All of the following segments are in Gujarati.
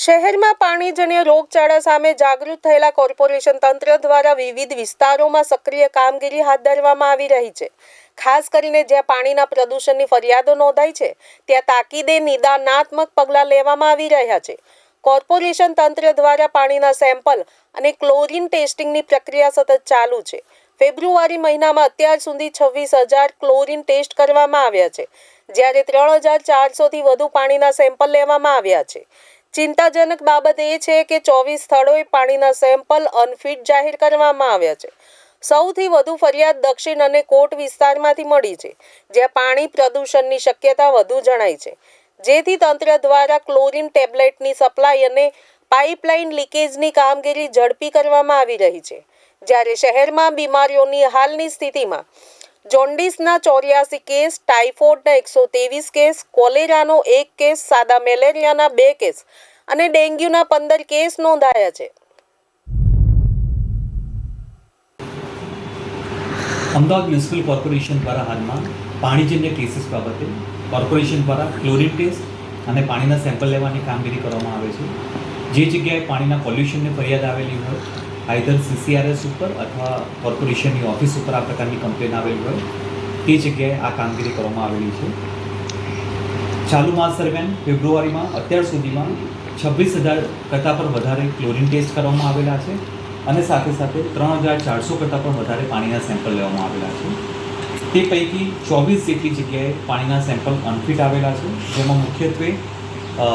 શહેરમાં પાણીજન્ય રોગચાળા સામે જાગૃત થયેલા કોર્પોરેશન તંત્ર દ્વારા વિવિધ વિસ્તારોમાં સક્રિય કામગીરી હાથ ધરવામાં આવી રહી છે. ખાસ કરીને જ્યાં પાણીના પ્રદૂષણની ફરિયાદો નોંધાઈ છે, ત્યાં તાકીદે નિદાનાત્મક પગલાં લેવામાં આવી રહ્યા છે. કોર્પોરેશન તંત્ર દ્વારા પાણીના સેમ્પલ અને ક્લોરીન ટેસ્ટિંગની પ્રક્રિયા સતત ચાલુ છે. ફેબ્રુઆરી મહિનામાં અત્યાર સુધી છવ્વીસ હજાર ક્લોરિન ટેસ્ટ કરવામાં આવ્યા છે, જ્યારે ત્રણ હજાર ચારસોથી વધુ પાણીના સેમ્પલ લેવામાં આવ્યા છે. ચિંતાજનક બાબત એ છે કે ચોવીસ સ્થળોએ પાણીના સેમ્પલ અનફિટ જાહેર કરવામાં આવ્યા છે. સૌથી વધુ ફરિયાદ દક્ષિણ અને કોટ વિસ્તારમાંથી મળી છે, જ્યાં પાણી પ્રદૂષણની શક્યતા વધુ જણાય છે. જેથી તંત્ર દ્વારા ક્લોરીન ટેબ્લેટની સપ્લાય અને પાઇપલાઇન લીકેજની કામગીરી ઝડપી કરવામાં આવી રહી છે. જ્યારે શહેરમાં બીમારીઓની હાલની સ્થિતિમાં જોન્ડિસના ચોર્યાસી કેસ, ટાઇફોઇડના એકસો ત્રેવીસ કેસ, કોલેરાનો એક કેસ, સાદા મેલેરિયાના બે કેસ અને ડેન્ગ્યુના પંદર કેસ નોંધાયા છે. અમદાવાદ મ્યુનિસિપલ કોર્પોરેશન દ્વારા હાલમાં પાણીજન્ય કેસીસ બાબતે કોર્પોરેશન દ્વારા ક્લોરિન ટેસ્ટ અને પાણીના સેમ્પલ લેવાની કામગીરી કરવામાં આવે છે. જે જગ્યાએ પાણીના પોલ્યુશનની ફરિયાદ આવેલી હોય આઈધર સીસીઆરએસ ઉપર અથવા કોર્પોરેશનની ઓફિસ ઉપર આ પ્રકારની કમ્પ્લેન આવેલી હોય, તે જગ્યાએ આ કામગીરી કરવામાં આવેલી છે. ચાલુ માસ દરમિયાન ફેબ્રુઆરીમાં અત્યાર સુધીમાં છવ્વીસ હજાર કરતાં પણ વધારે ક્લોરિન ટેસ્ટ કરવામાં આવેલા છે અને સાથે સાથે ત્રણ હજાર ચારસો કરતાં પણ વધારે પાણીના સેમ્પલ લેવામાં આવેલા છે. તે પૈકી ચોવીસ જેટલી જગ્યાએ પાણીના સેમ્પલ અનફિટ આવેલા છે, જેમાં મુખ્યત્વે અ,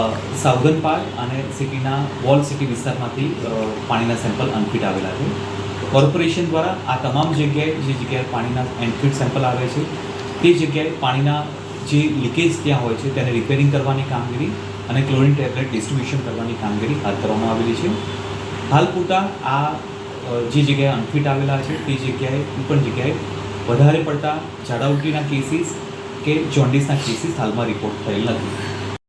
પાર્ક અને સિટીના વોલ સિટી વિસ્તારમાંથી પાણીના સેમ્પલ અનફિટ આવેલા છે. કોર્પોરેશન દ્વારા આ તમામ જગ્યાએ જે જગ્યાએ પાણીના અનફિટ સેમ્પલ આવે છે તે જગ્યાએ પાણીના જે લીકેજ ત્યાં હોય છે તેને રિપેરિંગ કરવાની કામગીરી અને ક્લોરિન ટેબ્લેટ ડિસ્ટ્રીબ્યુશન કરવાની કામગીરી હાથ ધરવામાં આવેલી છે. હાલ પૂરતા આ જે જગ્યાએ અનફિટ આવેલા છે તે જગ્યાએ પણ જગ્યાએ વધારે પડતા ઝાડા ઉલટીના કેસીસ કે જોન્ડિસના કેસીસ હાલમાં રિપોર્ટ થયેલ નથી.